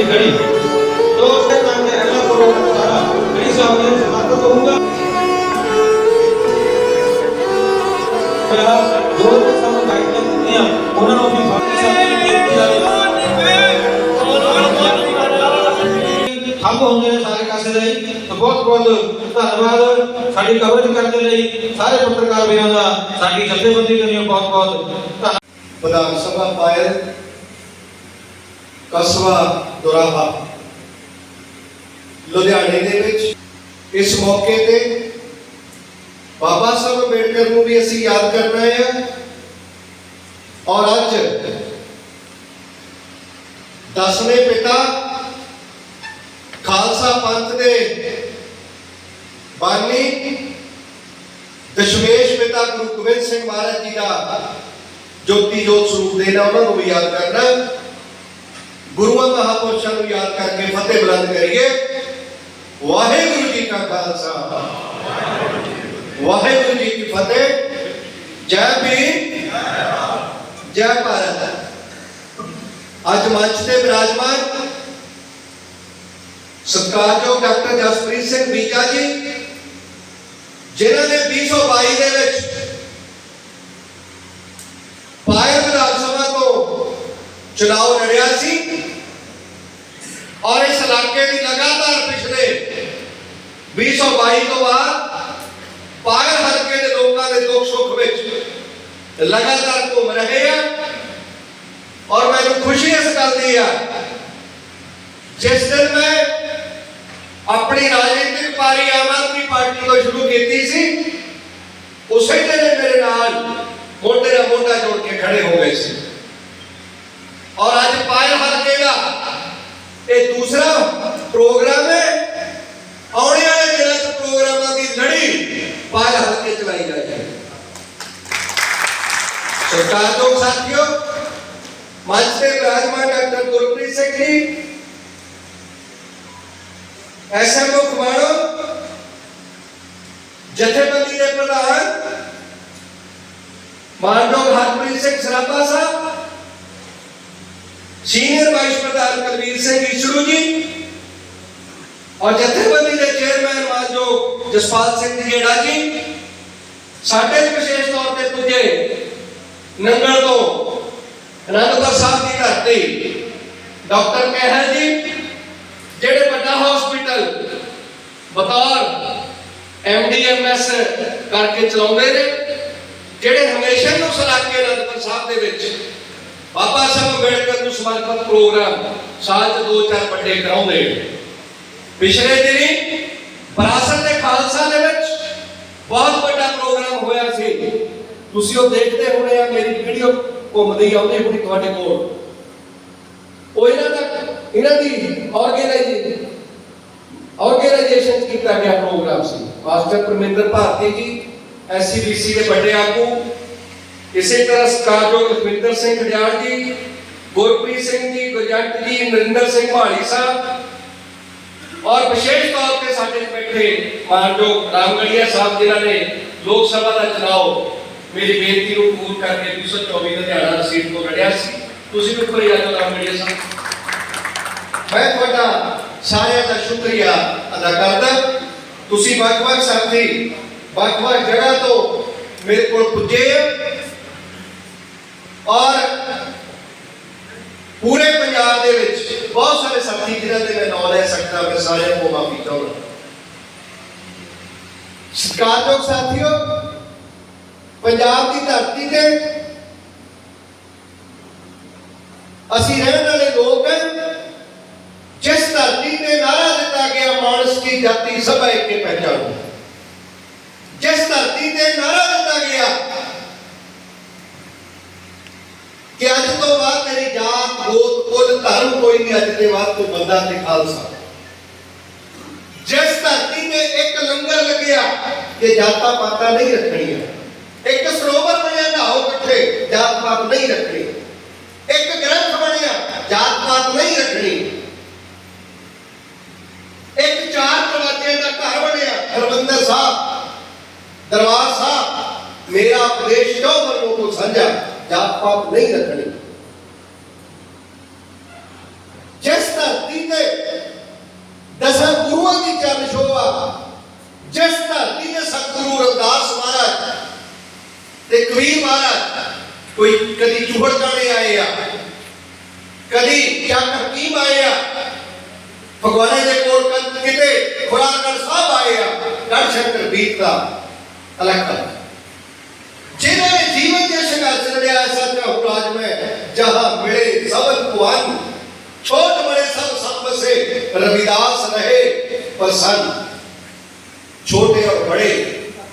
की घड़ी तो उसके नाम में अल्लाह को सारा घड़ी सामने समर्पित होऊंगा मेरा जो भी समय गाइडलाइन दी है ਉਹਨਾਂ ਨੂੰ ਵੀ ਬਾਕੀ ਸਾਥੀਆਂ ਨੂੰ ਬੇਨਤੀ ਹੈ ਠੱਗ ਹੁੰਦੇ ਨੇ ਸਾਰੇ ਕਾਸੇ ਲਈ ਤਾਂ ਬਹੁਤ ਬਹੁਤ ਧੰਨਵਾਦ ਸਾਡੀ ਕਵਰੇਜ ਕਰਨ ਦੇ ਲਈ ਸਾਰੇ ਪੱਤਰਕਾਰ ਵੀਰਾਂ ਦਾ ਸਾਡੀ ਜਥੇਬੰਦੀ ਦੇ ਲਈ ਬਹੁਤ ਬਹੁਤ ਧੰਨਵਾਦ ਵਿਧਾਨ ਸਭਾ ਪਾਇਲ ਕਸਬਾ ਦੁਰਾਹਾ। ਲੁਧਿਆਣੇ ਦੇ ਵਿੱਚ ਇਸ ਮੌਕੇ ਤੇ ਬਾਬਾ ਸਾਹਿਬ ਅੰਬੇਡਕਰ ਨੂੰ ਵੀ ਅਸੀਂ ਯਾਦ ਕਰਨਾ ਹੈ। ਔਰ ਅੱਜ ਦਸਵੇਂ ਪਿਤਾ ਖਾਲਸਾ ਪੰਥ ਦੇ ਬਾਨੀ ਦਸ਼ਮੇਸ਼ ਪਿਤਾ ਗੁਰੂ ਗੋਬਿੰਦ ਸਿੰਘ ਮਹਾਰਾਜ ਜੀ ਦਾ ਜੋਤੀ ਜੋਤ ਸਰੂਪ ਦੇਣਾ ਉਹਨਾਂ ਨੂੰ ਵੀ ਯਾਦ ਕਰਨਾ ਗੁਰੂਆਂ ਮਹਾਪੁਰਸ਼ਾਂ ਨੂੰ ਯਾਦ ਕਰਕੇ ਫਤਿਹ ਬੁਲੰਦ ਕਰੀਏ ਵਾਹਿਗੁਰੂ ਜੀ ਕਾ ਖਾਲਸਾ ਵਾਹਿਗੁਰੂ ਜੀ ਕੀ ਫਤਿਹ ਜੈ ਭੀਮ ਜੈ ਭਾਰਤ ਅੱਜ ਮੰਚ ਤੇ ਬਿਰਾਜਮਾਨ ਸਤਿਕਾਰਯੋਗ ਡਾਕਟਰ ਜਸਪ੍ਰੀਤ ਸਿੰਘ ਬੀਜਾ ਜੀ ਜਿਨ੍ਹਾਂ ਨੇ 2022 ਦੇ ਵਿੱਚ ਪਾਇਲ ਵਿਧਾਨ ਸਭਾ ਤੋਂ ਚੁਣਾਵ ਲੜਿਆ ਸੀ ਔਰ ਇਸ ਇਲਾਕੇ ਦੀ ਲਗਾਤਾਰ ਪਿਛਲੇ 2022 ਤੋਂ ਬਾਅਦ ਪਾਇਲ ਹਲਕੇ ਦੇ ਲੋਕਾਂ ਦੇ ਦੁੱਖ ਸੁੱਖ ਵਿੱਚ ਲਗਾਤਾਰ ਘੁੰਮ ਰਹੇ ਆ ਔਰ ਮੈਨੂੰ ਖੁਸ਼ੀ ਇਸ ਗੱਲ ਦੀ ਆ ਜਿਸ ਦਿਨ ਮੈਂ ਆਪਣੀ ਰਾਜਨੀਤਿਕ ਪਾਰੀ ਆਮ ਆਦਮੀ ਪਾਰਟੀ ਤੋਂ ਸ਼ੁਰੂ ਕੀਤੀ ਸੀ ਉਸੇ ਦਿਨ ਇਹ ਮੇਰੇ ਨਾਲ ਮੋਢੇ ਨਾਲ ਮੋਢਾ ਜੋੜ ਕੇ ਖੜੇ ਹੋ ਗਏ ਸੀ ਔਰ ਅੱਜ ਪਾਇਲ ਹਲਕੇ ਦਾ ਇਹ ਦੂਸਰਾ ਪ੍ਰੋਗਰਾਮ ਹੈ। ਆਉਣੇ ਵਾਲੇ ਦਿਨਾਂ 'ਚ ਪ੍ਰੋਗਰਾਮਾਂ ਦੀ ਲੜੀ ਪਾਇਲ ਹਲਕੇ ਚਲਾਈ ਜਾਏਗੀ ਸਰਕਾਰ ਤੋਂ ਸਾਥੀਓ, ਮੰਚ ਤੇ ਬਿਰਾਜਮਾਨ ਡਾਕਟਰ ਗੁਰਪ੍ਰੀਤ ਸਿੰਘ ਜੀ ਐਸਐਮਓ ਖਮਾਣੋ, ਜਥੇਬੰਦੀ ਦੇ ਪ੍ਰਧਾਨ ਮਾਨਯੋਗ ਹਰਪ੍ਰੀਤ ਸਿੰਘ ਸਰਾਭਾ ਸਾਹਿਬ ਸੀਨੀਅਰ ਵਾਈਸ ਪ੍ਰਧਾਨ ਕੁਲਵੀਰ ਸਿੰਘ ਈਸ਼ਰੂ ਜੀ ਔਰ ਜਥੇਬੰਦੀ ਦੇ ਚੇਅਰਮੈਨ ਮਾਨਯੋਗ ਜਸਪਾਲ ਸਿੰਘ ਜਿਹੜਾ ਜੀ, ਸਾਡੇ ਵਿਸ਼ੇਸ਼ ਤੌਰ ਤੇ ਪੁੱਜੇ ਨੰਗਲ ਤੋਂ ਅਨੰਦਪੁਰ ਸਾਹਿਬ ਦੀ ਧਰਤੀ, ਡਾਕਟਰ ਕਹਿਲ ਜੀ, ਜਿਹੜੇ ਵੱਡਾ ਹਸਪੀਟਲ ਬਤੌਰ ਐਮਡੀਐਮਐਸ ਕਰਕੇ ਚਲਾਉਂਦੇ ਨੇ, ਜਿਹੜੇ ਹਮੇਸ਼ਾ ਨੂੰ ਸਲਾਕੇ ਅਨੰਦਪੁਰ ਸਾਹਿਬ ਦੇ ਵਿੱਚ ਬਾਬਾ ਸਾਹਿਬ ਅੰਬੇਡਕਰ ਨੂੰ ਸਮਰਪਿਤ ਪ੍ਰੋਗਰਾਮ ਸਾਲ ਚ ਦੋ ਚਾਰ ਵੱਡੇ ਕਰਾਉਂਦੇ ਪਿਛਲੇ ਦਿਨੀ ਵਿਰਾਸਤ ਦੇ ਖਾਲਸਾ ਦੇ ਵਿੱਚ ਬਹੁਤ ਵੱਡਾ ਪ੍ਰੋਗਰਾਮ ਹੋਇਆ ਸੀ। ਤੁਸੀਂ ਉਹ ਦੇਖਦੇ ਹੋਣੇ ਆ, ਮੇਰੀ ਵੀਡੀਓ ਘੁੰਮਦੀ ਆਉਂਦੀ ਹੋਣੀ ਤੁਹਾਡੇ ਕੋਲ। ਉਹ ਇਹਨਾਂ ਦਾ, ਇਹਨਾਂ ਦੀ ਆਰਗੇਨਾਈਜੇਸ਼ਨ ਆਰਗੇਨਾਈਜੇਸ਼ਨ ਕੀਤਾ ਗਿਆ ਪ੍ਰੋਗਰਾਮ ਸੀ। ਮਾਸਟਰ ਪਰਮਿੰਦਰ ਭਾਰਤੀ ਜੀ ਐਸਸੀਬੀਸੀ ਦੇ ਵੱਡੇ ਆਗੂ ਇਸੇ ਤਰ੍ਹਾਂ ਸਤਿਕਾਰਯੋਗ ਲਖਵਿੰਦਰ ਸਿੰਘ ਖੜਿਆਲ ਜੀ, ਗੁਰਪ੍ਰੀਤ ਸਿੰਘ ਜੀ, ਗੁਰਜੰਟ ਜੀ, ਨਰਿੰਦਰ ਸਿੰਘ ਮਾਲੀ ਸਾਹਿਬ ਔਰ ਵਿਸ਼ੇਸ਼ ਤੌਰ ਤੇ ਸਾਡੇ ਚ ਬੈਠੇ ਮਾਨਯੋਗ ਰਾਮਗੜੀਆ ਸਾਹਿਬ ਜਿਨ੍ਹਾਂ ਨੇ ਲੋਕ ਸਭਾ ਦਾ ਚੁਣਾਵ ਮੇਰੀ ਬੇਨਤੀ ਨੂੰ ਕਬੂਲ ਕਰਕੇ 224 ਲੁਧਿਆਣਾ ਦੀ ਸੀਟ ਤੋਂ ਲੜਿਆ ਸੀ। ਤੁਸੀਂ ਵੀ ਉੱਪਰ ਜਾ ਰਾਮਗੜੀਆ ਸਾਹਿਬ। ਮੈਂ ਤੁਹਾਡਾ ਸਾਰਿਆਂ ਦਾ ਸ਼ੁਕਰੀਆ ਅਦਾ ਕਰਦਾ। ਤੁਸੀਂ ਵੱਖ-ਵੱਖ ਸਾਥੀ, ਵੱਖ-ਵੱਖ ਜਗ੍ਹਾ ਤੋਂ ਮੇਰੇ ਕੋਲ ਪੁੱਜੇ। ਔਰ ਪੂਰੇ ਪੰਜਾਬ ਦੇ ਵਿੱਚ ਬਹੁਤ ਸਾਰੇ ਸਾਥੀ ਜਿਨ੍ਹਾਂ ਦੇ ਮੈਂ ਨਾਮ ਲੈ ਸਕਦਾ, ਮੈਂ ਸਾਰਿਆਂ ਨੂੰ ਮਾਫੀ ਚਾਹੁੰਦਾ। ਸਤਿਕਾਰਯੋਗ ਸਾਥੀਓ, ਪੰਜਾਬ ਦੀ ਧਰਤੀ ਤੇ ਅਸੀਂ ਰਹਿਣ ਵਾਲੇ ਲੋਕ ਹਾਂ, ਜਿਸ ਧਰਤੀ ਤੇ ਨਾਰਾ ਦਿੱਤਾ ਗਿਆ ਮਾਨਸ ਕੀ ਜਾਤੀ ਸਭ ਇੱਕ ਕੇ ਪਹਿਚਾਨ ਜਿਸ ਧਰਤੀ ਤੇ ਨਾਰਾ ਦਿੱਤਾ ਗਿਆ ਕਿ ਅੱਜ ਤੋਂ ਬਾਅਦ ਤੇਰੀ ਜਾਤ, ਗੋਤ, ਕੁਲ, ਧਰਮ ਕੋਈ ਨਹੀਂ ਅੱਜ ਦੇ ਬਾਅਦ ਤੂੰ ਬੰਦਾ ਤੇ ਖਾਲਸਾ। ਜਿਸ ਧਰਤੀ ਤੇ ਇੱਕ ਲੰਗਰ ਲੱਗਿਆ ਕਿ ਜਾਤਾਂ ਪਾਤਾਂ ਨਹੀਂ ਰੱਖਣੀਆਂ। ਇੱਕ ਸਰੋਵਰ ਬਣਿਆ ਨਹਾਓ ਇਕੱਠੇ, ਜਾਤ ਪਾਤ ਨਹੀਂ ਰੱਖਣੀ। ਇੱਕ ਗ੍ਰੰਥ ਬਣਿਆ, ਜਾਤ ਪਾਤ ਨਹੀਂ ਰੱਖਣੀ। ਇੱਕ ਚਾਰ ਦਰਵਾਜ਼ਿਆਂ ਦਾ ਘਰ ਬਣਿਆ, ਹਰਮੰਦਰ ਸਾਹਿਬ, ਦਰਬਾਰ ਸਾਹਿਬ, ਮੇਰਾ ਉਪਦੇਸ਼ ਜੋ ਮਨੋ ਕੋ ਸਾਂਝਾ ਜਾਤ ਪਾਤ ਨਹੀਂ ਰੱਖਣੀ ਜਿਸ ਧਰਤੀ ਦੇ ਦਸਾਂ ਗੁਰੂਆਂ ਦੀ ਚਰਨ ਸ਼ੋਭਾ ਜਿਸ ਧਰਤੀ ਦੇ ਸਤਿਗੁਰੂ ਰਵਿਦਾਸ ਮਹਾਰਾਜ ਤੇ ਕਬੀਰ ਮਹਾਰਾਜ ਕੋਈ ਕਦੀ ਚੂਹੜ ਕਾਣੇ ਆਏ ਆ ਕਦੀ ਚੱਕ ਹਕੀਮ ਆਏ ਆ ਭਗਵਾਨੇ ਦੇ ਕੋਲ ਕਦ ਕਿਤੇ ਖੁਰਾਗੜ ਸਾਹਿਬ ਆਏ ਆ ਗੜ ਸ਼ੰਕਰ ਬੀਤ ਦਾ ਅਲੱਗ ਜਿਨ੍ਹਾਂ ਨੇ ਜੀਵਨ ਦੇ ਸੰਘਰਸ਼ ਲੜਿਆ ਸੱਚ ਹੁਰਾਜ ਮੈਂ ਜਹਾਂ ਮਿਲੇ ਸਭਨ ਭੁਵਨ ਛੋਟ ਬੜੇ ਸਭ ਸਭ ਬਸੇ ਰਵਿਦਾਸ ਰਹੇ ਪ੍ਰਸੰਨ ਛੋਟੇ ਔਰ ਬੜੇ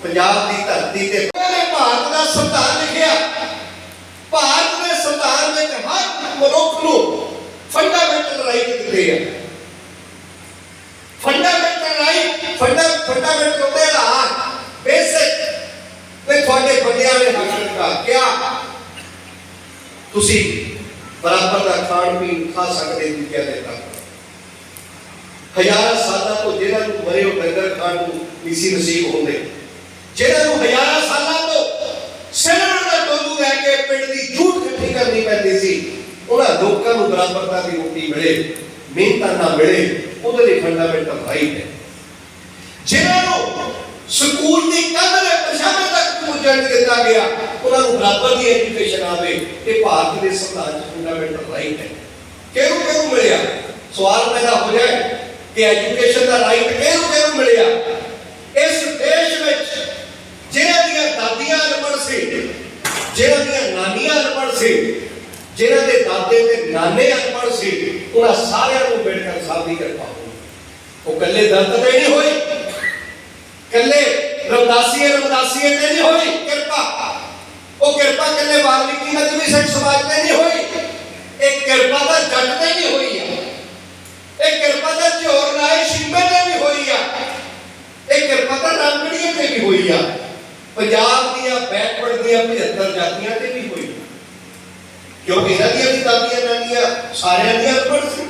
ਪੰਜਾਬ ਦੀ ਧਰਤੀ ਤੇ ਉਹਨੇ ਭਾਰਤ ਦਾ ਸੰਵਿਧਾਨ ਲਿਖਿਆ ਭਾਰਤ ਦੇ ਸੰਵਿਧਾਨ ਵਿੱਚ ਹਰ ਮਨੁੱਖ ਨੂੰ ਫੰਡਾਮੈਂਟਲ ਰਾਈਟ ਦਿੱਤੇ ਆ ਫੰਡਾਮੈਂਟਲ ਰਾਈਟ ਫੰਡਾ ਫੰਡਾਮੈਂਟਲ ਹੁੰਦੇ ਆਧਾਰ ਬੇਸਿਕ ਤੇ ਬੰਦਿਆਂ ਨੇ ਹੱਕ ਦਾ ਤੁਸੀਂ ਬਰਾਬਰ ਦਾ ਖਾਣ ਪੀਣ ਖਾ ਸਕਦੇ ਦੂਜਿਆਂ ਦੇ ਨਾਲ ਹਜ਼ਾਰਾਂ ਸਾਲਾਂ ਤੋਂ ਜਿਹੜਾ ਨੂੰ ਮਰੇ ਉਹ ਡੰਗਰ ਖਾਣ ਨੂੰ ਨਹੀਂ ਨਸੀਬ ਹੁੰਦੇ। ਜਿਹੜਾ ਨੂੰ ਹਜ਼ਾਰਾਂ ਸਾਲਾਂ ਤੋਂ ਸਿਰਣ ਦਾ ਟੋਲੂ ਲੈ ਕੇ ਪਿੰਡ ਦੀ ਝੂਠ ਇਕੱਠੀ ਕਰਨੀ ਪੈਂਦੀ ਸੀ, ਉਹਨਾਂ ਲੋਕਾਂ ਨੂੰ ਬਰਾਬਰਤਾ ਦੀ ਰੋਟੀ ਮਿਲੇ, ਮਿਹਨਤਾਂ ਨਾ ਮਿਲੇ, ਉਹਦੇ ਲਈ ਫੰਡਾਮੈਂਟਲ ਰਾਈਟ ਹੈ। ਜਿਨ੍ਹਾਂ ਨੂੰ ਸਕੂਲ ਦੀ ਕੰਧ ਦੇ ਪਛਾਣੇ ਤੱਕ ਪਹੁੰਚਣ ਦਿੱਤਾ ਗਿਆ, ਉਹਨਾਂ ਨੂੰ ਬਰਾਬਰ ਦੀ ਐਜੂਕੇਸ਼ਨ ਆਵੇ ਇਹ ਭਾਰਤ ਦੇ ਸੰਵਿਧਾਨ 'ਚ ਫੰਡਾਮੈਂਟਲ ਰਾਈਟ ਹੈ। ਕਿਹਨੂੰ ਕਿਹਨੂੰ ਮਿਲਿਆ? ਸਵਾਲ ਪੈਦਾ ਹੋ ਜਾਏ ਕਿ ਐਜੂਕੇਸ਼ਨ ਦਾ ਰਾਈਟ ਕਿਹਨੂੰ ਕਿਹਨੂੰ ਮਿਲਿਆ? ਇਸ ਦੇਸ਼ ਵਿੱਚ ਜਿਹਨਾਂ ਦੀਆਂ ਦਾਦੀਆਂ ਅਨਪੜ੍ਹ ਸੀ, ਜਿਹਨਾਂ ਦੀਆਂ ਨਾਨੀਆਂ ਅਨਪੜ੍ਹ ਸੀ, ਜਿਹਨਾਂ ਦੇ ਦਾਦੇ ਤੇ ਨਾਨੇ ਅਨਪੜ੍ਹ ਸੀ, ਉਹਨਾਂ ਸਾਰਿਆਂ ਨੂੰ ਅੰਬੇਡਕਰ ਸਾਹਿਬ ਦੀ ਕਿਰਪਾ ਹੋਈ। ਉਹ ਕੱਲੇ ਦੰਤ ਤੇ ਨਹੀਂ ਹੋਏ। ਕੱਲੇ ਰਮਦਾਸੀਏ ਰਮਦਾਸੀਏ ਤੇ ਨਹੀਂ ਹੋਈ ਕਿਰਪਾ। ਉਹ ਕਿਰਪਾ ਕੱਲੇ ਵਾਲਮੀਕੀ ਮਜਬੀ ਸਿੰਘ ਸਮਾਜ ਤੇ ਨਹੀਂ ਹੋਈ। ਇਹ ਕਿਰਪਾ ਤਾਂ ਜੱਟ ਤੇ ਵੀ ਹੋਈ ਆ। ਇਹ ਕਿਰਪਾ ਤਾਂ ਝੋਰ ਨਾਏ ਸ਼ਿੰਬੇ ਤੇ ਵੀ ਹੋਈ ਆ। ਇਹ ਕਿਰਪਾ ਤਾਂ ਰਾਮਗੜੀਏ ਤੇ ਵੀ ਹੋਈ ਆ। ਪੰਜਾਬ ਦੀਆਂ, ਬੈਕਵਰਡ ਦੀਆਂ 75 ਜਾਤੀਆਂ ਤੇ ਵੀ ਹੋਈ। ਕਿਉਂਕਿ ਇਹਨਾਂ ਦੀਆਂ ਵੀ ਦਾਦੀਆਂ ਨਾਨੀਆਂ ਸਾਰਿਆਂ ਦੀਆਂ ਅਨਪੜ੍ਹ ਸੀ।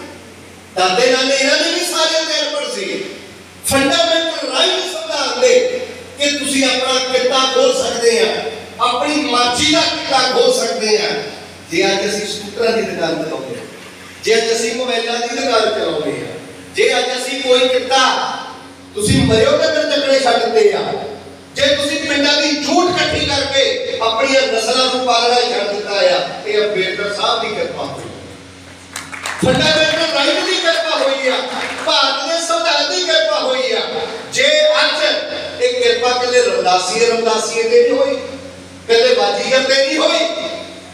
ਦਾਦੇ ਨਾਨੇ ਇਹਨਾਂ ਦੇ ਵੀ ਸਾਰਿਆਂ ਦੇ ਅਨਪੜ੍ਹ ਸੀ ਫੰਡਾਮੈਂਟਲ ਰਾਈਟ ਸੰਵਿਧਾਨ ਦੇ ਕਿ ਤੁਸੀਂ ਆਪਣਾ ਕਿੱਤਾ ਖੋਲ ਸਕਦੇ ਆ। ਆਪਣੀ ਮਰਜ਼ੀ ਦਾ ਕਿੱਤਾ ਖੋਲ ਸਕਦੇ ਆ। ਜੇ ਅੱਜ ਅਸੀਂ ਸਕੂਟਰਾਂ ਦੀ ਦੁਕਾਨ ਚਲਾਉਂਦੇ ਆ, ਜੇ ਅੱਜ ਅਸੀਂ ਮੋਬਾਈਲਾਂ ਦੀ ਦੁਕਾਨ ਚਲਾਉਂਦੇ ਆ, ਜੇ ਅੱਜ ਅਸੀਂ ਕੋਈ ਕਿੱਤਾ ਤੁਸੀਂ ਮਰਿਓ ਤੇ ਫਿਰ ਚੱਕਣੇ ਛੱਡ ਦਿੱਤੇ ਆ। ਜੇ ਤੁਸੀਂ ਪਿੰਡਾਂ ਦੀ ਝੂਠ ਇਕੱਠੀ ਕਰਕੇ ਆਪਣੀਆਂ ਨਸਲਾਂ ਨੂੰ ਪਾਲਣਾ ਛੱਡ ਦਿੱਤਾ ਆ, ਇਹ ਅੰਬੇਡਕਰ ਸਾਹਿਬ ਦੀ ਕਿਰਪਾ ਹੋਈ। ਫੰਡਾਮੈਂਟਲ ਰਾਈਟ ਦੀ ਹੋਈ ਆ। ਭਾਰਤ ਦੇ ਸੰਵਿਧਾਨ ਦੀ ਕਿਰਪਾ ਹੋਈ ਆ। ਜੇ ਅੱਜ ਇਹ ਕਿਰਪਾ ਕੱਲੇ ਰਮਦਾਸੀਏ ਰਮਦਾਸੀਏ ਤੇ ਨਹੀਂ ਹੋਈ। ਕੱਲੇ ਬਾਜੀਗਰ ਤੇ ਨਹੀਂ ਹੋਈ।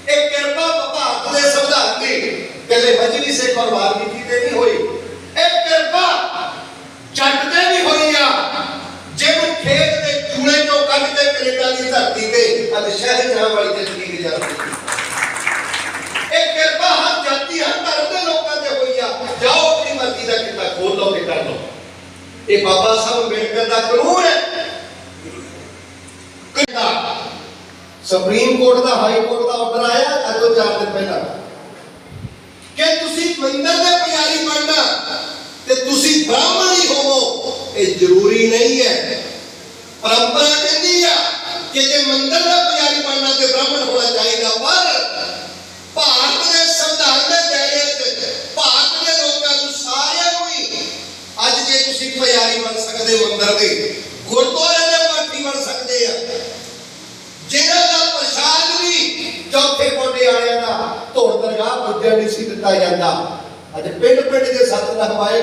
ਇਹ ਕਿਰਪਾ ਭਾਰਤ ਦੇ ਸੰਵਿਧਾਨ ਦੀ ਕੱਲੇ ਮਜਲੀ ਸੇ ਪਰਿਵਾਰ ਨੀਤੀ ਤੇ ਨਹੀਂ ਹੋਈ ਇਹ ਕਿਰਪਾ ਜੱਟ ਤੇ ਵੀ ਹੋਈ ਆ ਜਿਹਨੂੰ ਖੇਤ ਦੇ ਚੂਨੇ ਚੋਂ ਕੱਢ ਕੇ ਕੈਨੇਡਾ ਦੀ ਧਰਤੀ ਤੇ ਅਤੇ ਸ਼ਹਿਰ ਜਾਣ ਵਾਲੀ ਜ਼ਿੰਦਗੀ ਗੁਜ਼ਾਰਦੀ ਇਹ ਕਿਰਪਾ ਹਰ ਜਾਤੀ ਹਰ ਧਰਮ ਦੇ ਲੋਕਾਂ ਤੇ ਹੋਈ ਆ ਜਾਓ ਆਪਣੀ ਮਰਜ਼ੀ ਦਾ ਕਿੱਤਾ ਖੋਲ ਲਓ ਤੇ ਕਰ ਲਓ ਇਹ ਬਾਬਾ ਸਾਹਿਬ ਅੰਬੇਡਕਰ ਦਾ ਕਾਨੂੰਨ ਹੈ ਕਿੱਤਾ ਸੁਪਰੀਮ ਕੋਰਟ ਦਾ ਹਾਈ ਕੋਰਟ ਦਾ ਆਰਡਰ ਆਇਆ ਅੱਜ ਤੋਂ 4 ਦਿਨ ਪਹਿਲਾਂ। ਕਿ ਤੁਸੀਂ ਮੰਦਰ ਦੇ ਪੁਜਾਰੀ ਬਣਨਾ ਤੇ ਤੁਸੀਂ ਬ੍ਰਾਹਮਣ ਹੀ ਹੋਵੋ, ਇਹ ਜ਼ਰੂਰੀ ਨਹੀਂ ਹੈ। ਪਰੰਪਰਾ ਕਹਿੰਦੀ ਆ ਕਿ ਜੇ ਮੰਦਰ ਦਾ ਪੁਜਾਰੀ ਬਣਨਾ ਤੇ ਬ੍ਰਾਹਮਣ ਹੋਣਾ ਚਾਹੀਦਾ, ਪਰ ਭਾਰਤ ਦੇ ਸੰਵਿਧਾਨ ਦੇ ਦਾਇਰੇ 'ਚ ਭਾਰਤ ਦੇ ਲੋਕਾਂ ਨੂੰ ਸਾਰਿਆਂ ਨੂੰ ਹੀ ਅੱਜ ਜੇ ਤੁਸੀਂ ਪੁਜਾਰੀ ਬਣ ਸਕਦੇ ਮੰਦਰ ਦੇ, ਗੁਰਦੁਆਰੇ ਦੇ ਪਾਠੀ ਬਣ ਸਕਦੇ ਆ ਜਿਹਨਾਂ ਦਾ ਪ੍ਰਸ਼ਾਦ ਵੀ ਚੌਥੇ ਕੋਟੇ ਵਾਲਿਆਂ ਦਾ ਧੋੜ ਦਰਗਾਹ ਪੁੱਜਣ ਨਹੀਂ ਸੀ ਦਿੱਤਾ ਜਾਂਦਾ। ਅੱਜ ਪਿੰਡ ਪਿੰਡ ਦੇ ਸੱਤ ਲਖਵਾਏ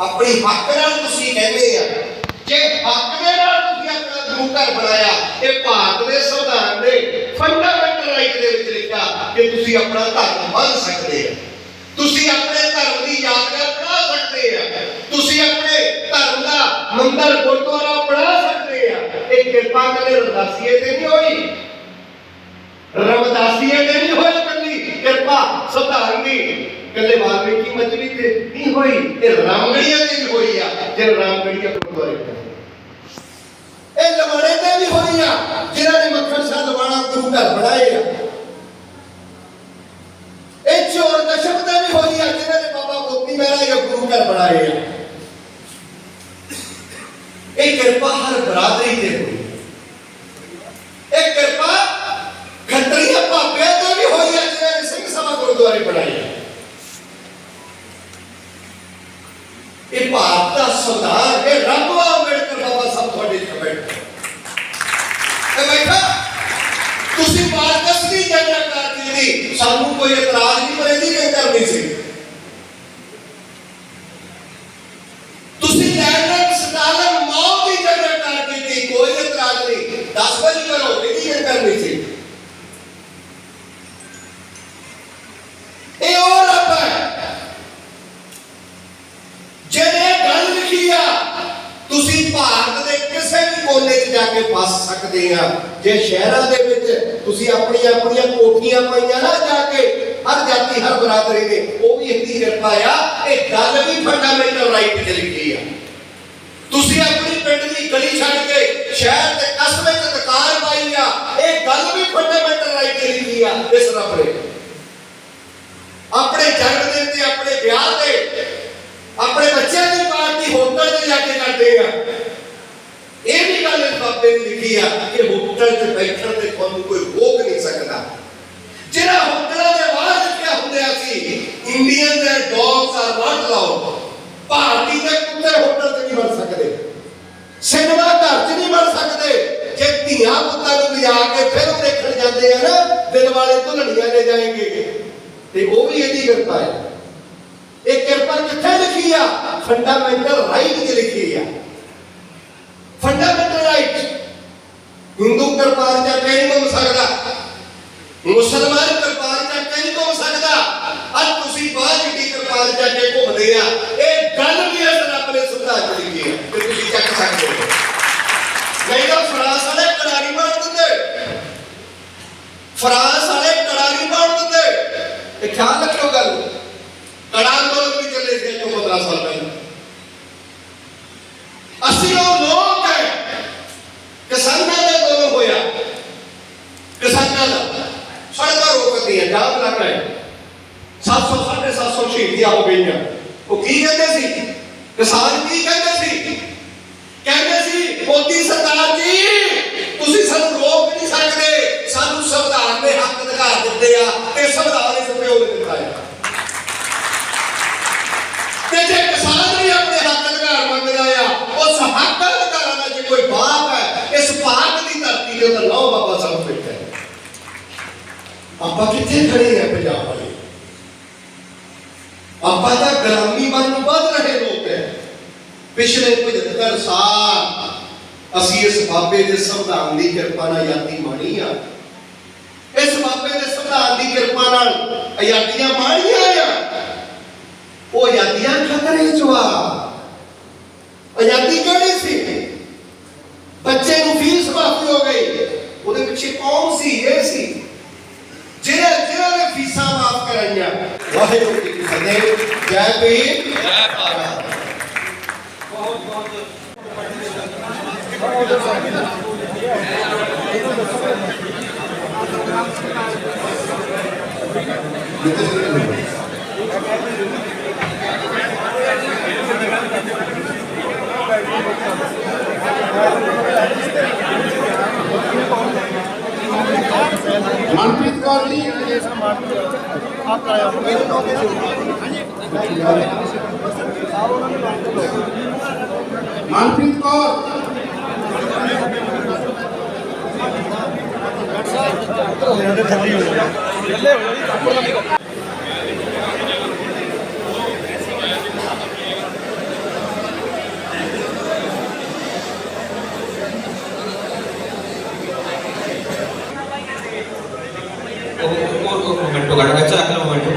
ਆਪਣੀ ਹੱਕ ਨਾਲ ਤੁਸੀਂ ਕਹਿੰਦੇ ਆ। ਜੇ ਹੱਕ ਦੇ ਨਾਲ ਤੁਸੀਂ ਆਪਣਾ ਗੁਰੂ ਘਰ ਬਣਾਇਆ, ਇਹ ਭਾਰਤ ਦੇ ਸੰਵਿਧਾਨ ਦੇ ਫੰਡਾਮੈਂਟਲ ਰਾਈਟ ਦੇ ਵਿੱਚ ਲਿਖਿਆ ਕਿ ਤੁਸੀਂ ਆਪਣਾ ਧਰਮ ਮੰਨ ਸਕਦੇ ਆ ਤੁਸੀਂ ਆਪਣੇ ਧਰਮ ਦੀ ਯਾਦਗਾਰ ਬਣਾ ਸਕਦੇ ਆ। ਤੁਸੀਂ ਆਪਣੇ ਧਰਮ ਦਾ ਮੰਦਰ ਗੁਰਦੁਆਰਾ ਬਣਾ ਸਕਦੇ ਆ। ਇਹ ਕਿਰਪਾ ਕਰੇ ਰਮਦਾਸੀਏ ਤੇ ਨਹੀਂ ਹੋਈ। ਰਮਦਾਸੀਏ ਤੇ ਨਹੀਂ ਹੋਈ ਕੱਲੀ। ਕਿਰਪਾ ਸੰਵਿਧਾਨ ਦੀ। ਕੱਲੇ ਵਾਲਮੀਕੀ ਮਜਲੀ ਤੇ ਨਹੀਂ ਹੋਈ, ਇਹ ਰਾਮਗੜੀਆਂ ਤੇ ਵੀ ਹੋਈ ਆ। ਜੇ ਰਾਮਗੜੀਆ ਗੁਰਦੁਆਰੇ ਇਹ ਲਵਾੜੇ ਤੇ ਵੀ ਹੋਈ ਆ। ਜਿਨ੍ਹਾਂ ਨੇ ਮੱਖਣ ਸ਼ਾਹ ਲਵਾਣਾ ਗੁਰੂ ਘਰ ਬਣਾਏ ਆ। ਇਹ ਚੋਰ ਦਸ਼ਮ ਤੇ ਵੀ ਹੋਈ ਆ, ਜਿਨ੍ਹਾਂ ਨੇ ਬਾਬਾ ਮੋਤੀ ਮਹਿਰਾ ਇਹ ਗੁਰੂ ਘਰ ਬਣਾਏ ਆ। ਇਹ ਕਿਰਪਾ ਹਰ ਬਰਾਦਰੀ ਤੇ ਹੋਈ ਇਹ ਕਿਰਪਾ ਖੱਤਰੀਆਂ ਭਾਪਿਆਂ ਤੇ ਵੀ ਹੋਈ ਆ, ਜਿਨ੍ਹਾਂ ਨੇ ਸਿੰਘ ਸਭਾ ਗੁਰਦੁਆਰੇ ਬਣਾਈ ਆ। ਇਹ ਭਾਰਤ ਦਾ ਸੁਧਾਰ ਇਹ ਰੱਬ ਦਾ ਅੰਬੇਡਕਰ ਬਾਬਾ ਸਾਹਿਬ ਤੁਹਾਡੇ ਚ ਬੈਠੇ ਤੇ ਬੈਠਾ ਤੁਸੀਂ ਮਾਰਕਸ ਦੀ ਜਗ੍ਹਾ ਕਰ ਦਿੱਤੀ ਸਾਨੂੰ ਕੋਈ ਇਤਰਾਜ਼ ਨਹੀਂ, ਪਰ ਇਹਦੀ ਕੀ ਕਰਨੀ ਸੀ। ਤੁਸੀਂ ਲੈਨਨ ਸਟਾਲਨ ਮਾਓ ਦੀ ਜਗ੍ਹਾ ਕਰ ਦਿੱਤੀ, ਕੋਈ ਇਤਰਾਜ਼ ਨਹੀਂ। ਦੱਸ ਵਜੇ ਕਰੋ, ਇਹਦੀ ਕੀ ਕਰਨੀ ਸੀ। ਇਹ ਉਹ ਰੱਬ ਹੈ, ਜਿਹਨੇ ਗੱਲ ਲਿਖੀ ਆ, ਤੁਸੀਂ ਭਾਰਤ ਦੇ ਕਿਸੇ ਵੀ ਕੋਨੇ 'ਚ ਜਾ ਕੇ ਫਸ ਸਕਦੇ ਆ, ਜੇ ਸ਼ਹਿਰਾਂ ਦੇ ਤੁਸੀਂ ਆਪਣੀਆਂ ਆਪਣੀਆਂ ਕੋਠੀਆਂ ਪਾਈਆਂ ਨਾ ਜਾ ਕੇ, ਹਰ ਜਾਤੀ ਹਰ ਬਰਾਦਰੀ ਦੇ, ਉਹ ਵੀ ਇਹਦੀ ਕਿਰਪਾ ਆ, ਇਹ ਗੱਲ ਵੀ ਫੰਡਾਮੈਂਟਲ ਰਾਈਟ 'ਚ ਲਿਖੀ ਆ। ਤੁਸੀਂ ਆਪਣੀ ਪਿੰਡ ਦੀ ਗਲੀ ਛੱਡ ਕੇ ਸ਼ਹਿਰ ਤੇ ਕਸਬੇ 'ਚ ਦੁਕਾਨ ਪਾਈ ਆ, ਇਹ ਗੱਲ ਵੀ ਫੰਡਾਮੈਂਟਲ ਰਾਈਟ 'ਚ ਲਿਖੀ ਆ ਇਸ ਰੱਬ ਨੇ ਆਪਣੇ ਜਨਮ ਦਿਨ ਤੇ ਆਪਣੇ ਵਿਆਹ ਤੇ ਆਪਣੇ ਬੱਚਿਆਂ ਦੀ ਪਾਰਟੀ ਹੋਟਲ ਤੇ ਜਾ ਕੇ ਕਰਦੇ ਆ ਇਹ ਵੀ ਗੱਲ ਇਸ ਬਾਬੇ ਆ ਕਿ ਹੋਟਲ 'ਚ ਬੈਠਣ ਤੇ ਤੁਹਾਨੂੰ ਕੋਈ ਰੋਕ ਨਹੀਂ ਸਕਦਾ। ਜਿਹੜਾ ਹੋਟਲਾਂ ਦੇ ਬਾਹਰ ਲਿਖਿਆ ਹੁੰਦਾ ਸੀ? ਇੰਡੀਅਨ ਦੇ ਡੌਗਸ ਆਰ ਨਾਟ ਅਲਾਉਡ ਭਾਰਤੀ ਦੇ ਕੁੱਤੇ ਹੋਟਲ 'ਚ ਨਹੀਂ ਵੜ ਸਕਦੇ। ਸਿਨੇਮਾ ਘਰ 'ਚ ਨਹੀਂ ਵੜ ਸਕਦੇ। ਜੇ ਧੀਆਂ ਪੁੱਤਾਂ ਨੂੰ ਲਿਆ ਕੇ ਫਿਲਮ ਦੇਖਣ ਜਾਂਦੇ ਆ ਨਾ, ਦਿਲ ਵਾਲੇ ਧੁਲਣੀਆਂ ਲੈ ਜਾਣਗੇ ਤੇ ਉਹ ਵੀ ਇਹਦੀ ਕਿਰਪਾ ਹੈ। ਇਹ ਕਿਰਪਾ ਕਿੱਥੇ ਲਿਖੀ ਆ? ਫੰਡਾਮੈਂਟਲ ਰਾਈਟ 'ਚ ਲਿਖੀ ਆ। ਫੰਡਾਮੈਂਟਲ ਰਾਈਟ ਹਿੰਦੂ ਕਿਰਪਾਨ ਜਾ ਨਹੀਂ ਘੁੰਮ ਸਕਦਾ। ਮੁਸਲਮਾਨ ਕਿਰਪਾਨ ਜਾ ਨਹੀਂ ਘੁੰਮ ਸਕਦਾ। ਅੱਜ ਤੁਸੀਂ ਬਾਹਰ ਜਿਹੜੀ ਕਿਰਪਾਨ ਜਾ ਕੇ ਘੁੰਮਦੇ ਆ, ਇਹ ਗੱਲ ਵੀ ਇਸ ਰੱਬ ਨੇ ਸੁਧਾਰ ਕੇ ਲਿਖੀ ਤੇ ਤੁਸੀਂ ਚੱਕ ਸਕਦੇ ਹੋ। ਨਹੀਂ ਤਾਂ ਫਰਾਂਸ ਵਾਲੇ ਕੜਾਰੀ ਮਾਰ ਦਿੰਦੇ ਫਰਾਂਸ ਵਾਲੇ ਕੜਾਰੀ ਮਾਰ ਦਿੰਦੇ ਇਹ ਖਿਆਲ ਰੱਖਿਓ ਗੱਲ। ਕੜਾ ਅੰਦੋਲਨ ਵੀ ਚੱਲੇ ਸੀ 15 ਸਾਲ ਪਹਿਲਾਂ ਅਸੀਂ ਉਹ ਲੋਕ ਹੈ ਕਿਸਾਨਾਂ ਦਾ ਅੰਦੋਲਨ ਹੋਇਆ ਕਿਸਾਨਾਂ ਦਾ ਸੜਕਾਂ ਰੋਕਦੀਆਂ ਜਾਮ ਲੱਗ ਰਿਹਾ 700 750 ਸ਼ਹੀਦੀਆਂ ਹੋ ਗਈਆਂ ਉਹ ਕੀ ਕਹਿੰਦੇ ਸੀ ਕਿਸਾਨ ਕੀ ਕਹਿੰਦੇ ਸੀ ਕਹਿੰਦੇ ਸੀ ਮੋਦੀ ਸਰਕਾਰ ਜੀ ਤੁਸੀਂ ਸਾਨੂੰ ਰੋਕ ਨਹੀਂ ਸਕਦੇ ਸਾਨੂੰ ਸੰਵਿਧਾਨ ਨੇ ਹੱਕ ਅਧਿਕਾਰ ਦਿੱਤੇ ਆ ਤੇ ਸੰਵਿਧਾਨ ਇਸ ਪਿਓ ਨੇ ਦਿੱਤਾ ਹੈ ਤੇ ਜੇ ਕਿਸਾਨ ਵੀ ਆਪਣੇ ਹੱਕ ਅਧਿਕਾਰ ਮੰਗਦਾ ਆ ਉਸ ਹੱਕ ਅਧਿਕਾਰਾਂ ਦਾ ਜੇ ਕੋਈ ਬਾਪ ਹੈ ਇਸ ਭਾਰਤ ਦੀ ਧਰਤੀ ਤੇ ਉਹਦਾ ਨਾਮ ਬਾਬਾ ਸਾਹਿਬ ਬੈਠਾ ਹੈ ਆਪਾਂ ਖੜੇ ਆ ਪੰਜਾਬ ਵਾਲੇ। ਆਪਾਂ ਤਾਂ ਗੁਲਾਮੀ ਬਣ ਨੂੰ ਵੱਧ ਰਹੇ ਲੋਕ ਹੈ ਪਿਛਲੇ 75 ਸਾਲ ਅਸੀਂ ਇਸ ਬਾਬੇ ਦੇ ਸੰਵਿਧਾਨ ਦੀ ਕਿਰਪਾ ਨਾਲ ਆਜ਼ਾਦੀ ਮਾਣੀ ਆ। ਇਸ ਬਾਬੇ ਦੇ ਸੰਵਿਧਾਨ ਦੀ ਕਿਰਪਾ ਨਾਲ ਆਜ਼ਾਦੀਆਂ ਮਾਣੀਆਂ ਆ। ਉਹ ਆਜ਼ਾਦੀਆਂ ਖਤਰੇ ਚ ਆ ਆਜ਼ਾਦੀ ਕਿਹੜੀ ਸੀ? ਬੱਚੇ ਨੂੰ ਫੀਸ ਮਾਫੀ ਹੋ ਗਈ। ਉਹਦੇ ਪਿੱਛੇ ਕੌਮ ਸੀ, ਇਹ ਸੀ ਜਿਹੜੇ ਜਿਹਨਾਂ ਨੇ ਫੀਸਾਂ ਮਾਫ ਕਰਾਈਆਂ ਵਾਹਿਗੁਰੂ ਜੀ ਕੀ ਫਤਿਹ ਜੈ ਭੀਮ ਜੈ ਭਾਰਤ ਮਨਪ੍ਰੀਤ ਕੌਰ ਜੀ ਮਨਪ੍ਰੀਤ ఒక మినిట్ అడగచ్చు అక్కడ ఒక మినిట్